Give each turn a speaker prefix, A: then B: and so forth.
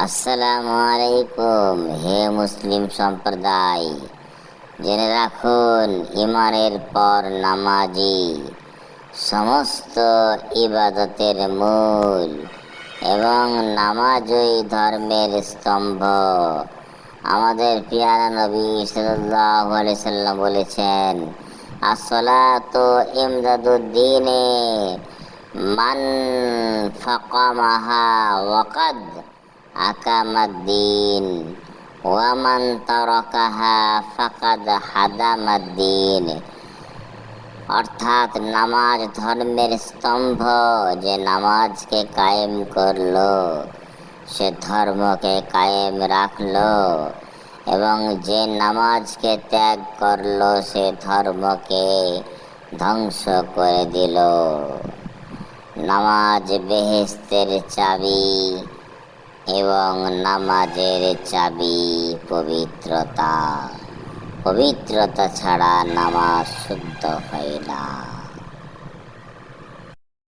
A: আসসালামু আলাইকুম, হে মুসলিম সম্প্রদায়। জেনে রাখুন ইমানের পর নামাজি সমস্ত ইবাদতের মূল এবং নামাজই ধর্মের স্তম্ভ। আমাদের পিয়ারা নবী আলাইহি সাল্লাম বলেছেন, আসসালাতু ইমদাদুদ্দিনে মান ফাকামাহা ওয়াকাদ। আকামাদ্দিন। ওয়ামান তারাকাহা ফাকাদ হাদামাদ্দিন। অর্থাৎ নামাজ ধর্মের স্তম্ভ যে নামাজকে কায়েম করল, সে ধর্মকে কায়েম রাখল এবং যে নামাজকে ত্যাগ করল, সে ধর্মকে ধ্বংস করে দিল। নামাজ বেহেস্তের চাবি এবং নামাজের চাবি পবিত্রতা। পবিত্রতা ছাড়া নামাজ শুদ্ধ হয় না।